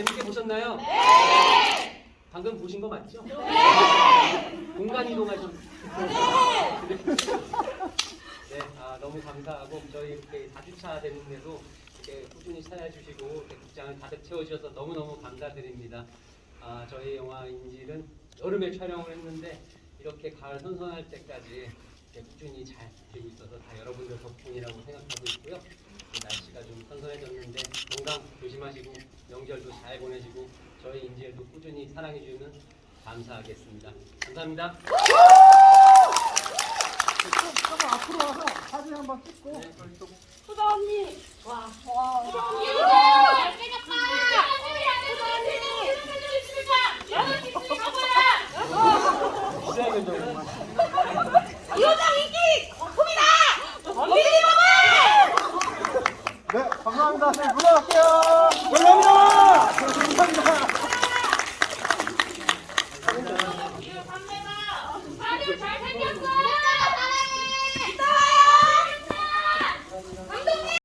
재밌게 보셨나요? 네. 방금 보신 거 맞죠? 네. 공간 이동하셨. 네. 네, 아, 너무 감사하고 저희 이렇게 4주차 됐는데도 이렇게 꾸준히 찾아주시고 이렇게 극장을 가득 채워주셔서 너무너무 감사드립니다. 아, 저희 영화 인질은 여름에 촬영을 했는데 이렇게 가을 선선할 때까지 꾸준히 잘 되고 있어서 다 여러분들 덕분이라고 생각하고 있고요. 날씨가 좀 선선해졌는데 항상 조심하시고 명절도 잘 보내시고 저희 인지엘도 꾸준히 사랑해 주면 감사하겠습니다. 감사합니다. 앞으로 와서 사진 한번 찍고. 네, 빨리 또. 수다 언니. 와. 와. 수다 언니. 이거다 이기! 감사합니다. 선생님, 물러갈게요. 물러갑니다.